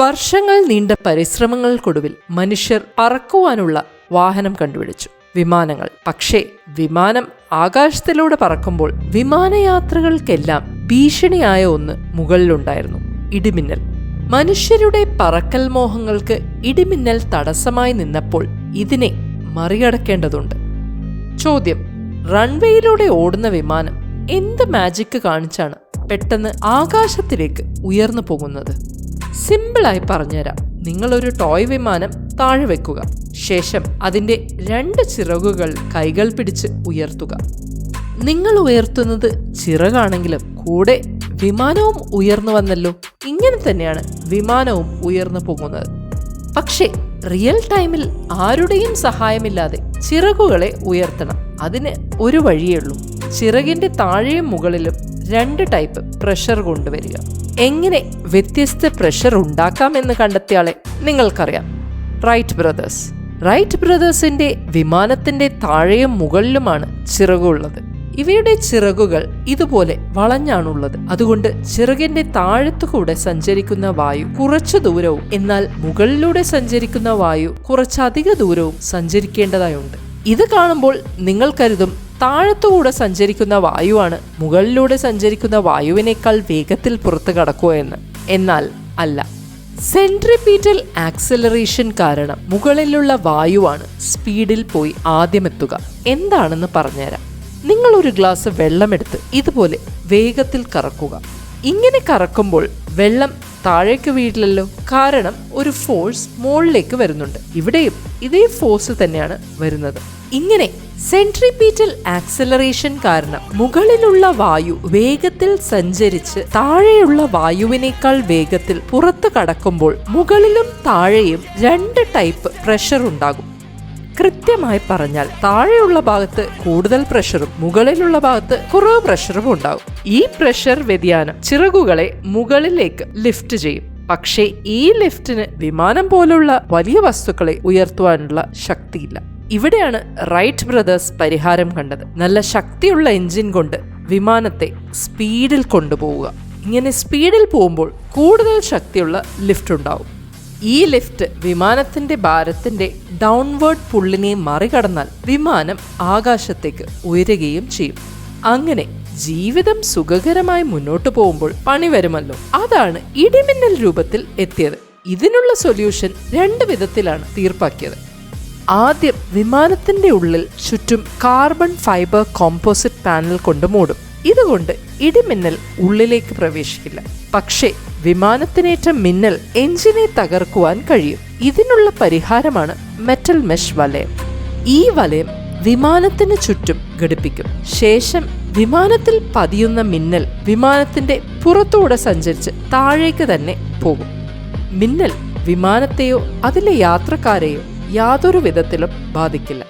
വർഷങ്ങൾ നീണ്ട പരിശ്രമങ്ങൾക്കൊടുവിൽ മനുഷ്യർ പറക്കുവാനുള്ള വാഹനം കണ്ടുപിടിച്ചു. വിമാനങ്ങൾ. പക്ഷേ വിമാനം ആകാശത്തിലൂടെ പറക്കുമ്പോൾ വിമാനയാത്രകൾക്കെല്ലാം ഭീഷണിയായ ഒന്ന് മുകളിലുണ്ടായിരുന്നു. ഇടിമിന്നൽ. മനുഷ്യരുടെ പറക്കൽ മോഹങ്ങൾക്ക് ഇടിമിന്നൽ തടസ്സമായി നിന്നപ്പോൾ ഇതിനെ മറികടക്കേണ്ടതുണ്ട്. ചോദ്യം. റൺവേയിലൂടെ ഓടുന്ന വിമാനം എന്ത് മാജിക്ക് കാണിച്ചാണ് പെട്ടെന്ന് ആകാശത്തിലേക്ക് ഉയർന്നു പോകുന്നത്? സിമ്പിളായി പറഞ്ഞുതരാം. നിങ്ങളൊരു ടോയ് വിമാനം താഴെ വെക്കുക. ശേഷം അതിന്റെ രണ്ട് ചിറകുകൾ കൈകൾ പിടിച്ച് ഉയർത്തുക. നിങ്ങൾ ഉയർത്തുന്നത് ചിറകാണെങ്കിലും കൂടെ വിമാനവും ഉയർന്നു വന്നല്ലോ. ഇങ്ങനെ തന്നെയാണ് വിമാനവും ഉയർന്നു പോകുന്നത്. പക്ഷേ റിയൽ ടൈമിൽ ആരുടെയും സഹായമില്ലാതെ ചിറകുകളെ ഉയർത്തണം. അതിന് ഒരു വഴിയേ ഉള്ളൂ. ചിറകിന്റെ താഴെയും മുകളിലും രണ്ട് ടൈപ്പ് പ്രഷർ കൊണ്ടുവരിക. എങ്ങനെ വ്യത്യസ്ത പ്രഷർ ഉണ്ടാക്കാം എന്ന് കണ്ടെത്തിയാളെ നിങ്ങൾക്കറിയാം. റൈറ്റ് ബ്രദേഴ്സ് റൈറ്റ് ബ്രദേഴ്സിന്റെ വിമാനത്തിന്റെ താഴെയും മുകളിലുമാണ് ചിറകുള്ളത് ഇവയുടെ ചിറകുകൾ ഇതുപോലെ വളഞ്ഞാണുള്ളത്. അതുകൊണ്ട് ചിറകിന്റെ താഴത്തു കൂടെ സഞ്ചരിക്കുന്ന വായു കുറച്ചു ദൂരവും എന്നാൽ മുകളിലൂടെ സഞ്ചരിക്കുന്ന വായു കുറച്ചധിക ദൂരവും സഞ്ചരിക്കേണ്ടതായുണ്ട്. ഇത് കാണുമ്പോൾ നിങ്ങൾ കരുതും താഴത്തുകൂടെ സഞ്ചരിക്കുന്ന വായുവാണ്. മുകളിലൂടെ സഞ്ചരിക്കുന്ന വായുവിനേക്കാൾ വേഗത്തിൽ പുറത്തു കടക്കുക എന്ന്. എന്നാൽ അല്ല. സെൻട്രിപീറ്റൽ ആക്സലറേഷൻ കാരണം മുകളിലുള്ള വായുവാണ് സ്പീഡിൽ പോയി ആദ്യമെത്തുക. എന്താണെന്ന് പറഞ്ഞുതരാം. നിങ്ങൾ ഒരു ഗ്ലാസ് വെള്ളമെടുത്ത് ഇതുപോലെ വേഗത്തിൽ കറക്കുക. ഇങ്ങനെ കറക്കുമ്പോൾ വെള്ളം താഴേക്ക് വീഴില്ലല്ലോ. കാരണം ഒരു ഫോഴ്സ് മുകളിലേക്ക് വരുന്നുണ്ട്. ഇവിടെയും ഇതേ ഫോഴ്സ് തന്നെയാണ് വരുന്നത്. ഇങ്ങനെ സെൻട്രിപീറ്റൽ ആക്സലറേഷൻ കാരണം മുകളിലുള്ള വായു വേഗത്തിൽ സഞ്ചരിച്ച് താഴെയുള്ള വായുവിനേക്കാൾ വേഗത്തിൽ പുറത്തു കടക്കുമ്പോൾ മുകളിലും താഴെയും രണ്ട് ടൈപ്പ് പ്രഷർ ഉണ്ടാകും. കൃത്യമായി പറഞ്ഞാൽ താഴെയുള്ള ഭാഗത്ത് കൂടുതൽ പ്രഷറും മുകളിലുള്ള ഭാഗത്ത് കുറവ് പ്രഷറും ഉണ്ടാകും. ഈ പ്രഷർ വ്യതിയാനം ചിറകുകളെ മുകളിലേക്ക് ലിഫ്റ്റ് ചെയ്യും. പക്ഷേ ഈ ലിഫ്റ്റിന് വിമാനം പോലുള്ള വലിയ വസ്തുക്കളെ ഉയർത്തുവാനുള്ള ശക്തിയില്ല. ഇവിടെയാണ് റൈറ്റ് ബ്രദേഴ്സ് പരിഹാരം കണ്ടത്. നല്ല ശക്തിയുള്ള എഞ്ചിൻ കൊണ്ട് വിമാനത്തെ സ്പീഡിൽ കൊണ്ടുപോവുക. ഇങ്ങനെ സ്പീഡിൽ പോകുമ്പോൾ കൂടുതൽ ശക്തിയുള്ള ലിഫ്റ്റ് ഉണ്ടാവും. ഈ ലിഫ്റ്റ് വിമാനത്തിന്റെ ഭാരത്തിന്റെ ഡൗൺവേർഡ് പുള്ളിനെ മറികടന്നാൽ വിമാനം ആകാശത്തേക്ക് ഉയരുകയും ചെയ്യും. അങ്ങനെ ജീവിതം സുഖകരമായി മുന്നോട്ട് പോകുമ്പോൾ പണി വരുമല്ലോ. അതാണ് ഇടിമിന്നൽ രൂപത്തിൽ എത്തിയത്. ഇതിനുള്ള സൊല്യൂഷൻ രണ്ട് വിധത്തിലാണ് തീർപ്പാക്കിയത്. ആദ്യം വിമാനത്തിന്റെ ഉള്ളിൽ ചുറ്റും കാർബൺ ഫൈബർ കോമ്പോസിറ്റ് പാനൽ കൊണ്ട് മൂടും. ഇതുകൊണ്ട് ഇടിമിന്നൽ ഉള്ളിലേക്ക് പ്രവേശിക്കില്ല. പക്ഷേ വിമാനത്തിനേറ്റ മിന്നൽ എഞ്ചിനെ തകർക്കുവാൻ കഴിയും. ഇതിനുള്ള പരിഹാരമാണ് മെറ്റൽ മെഷ് വലയം. ഈ വലയം വിമാനത്തിന് ചുറ്റും ഘടിപ്പിക്കും. ശേഷം വിമാനത്തിൽ പതിയുന്ന മിന്നൽ വിമാനത്തിന്റെ പുറത്തൂടെ സഞ്ചരിച്ച് താഴേക്ക് തന്നെ പോകും. മിന്നൽ വിമാനത്തെയോ അതിലെ യാത്രക്കാരെയോ യാതൊരു വിധത്തിലും ബാധിക്കില്ല.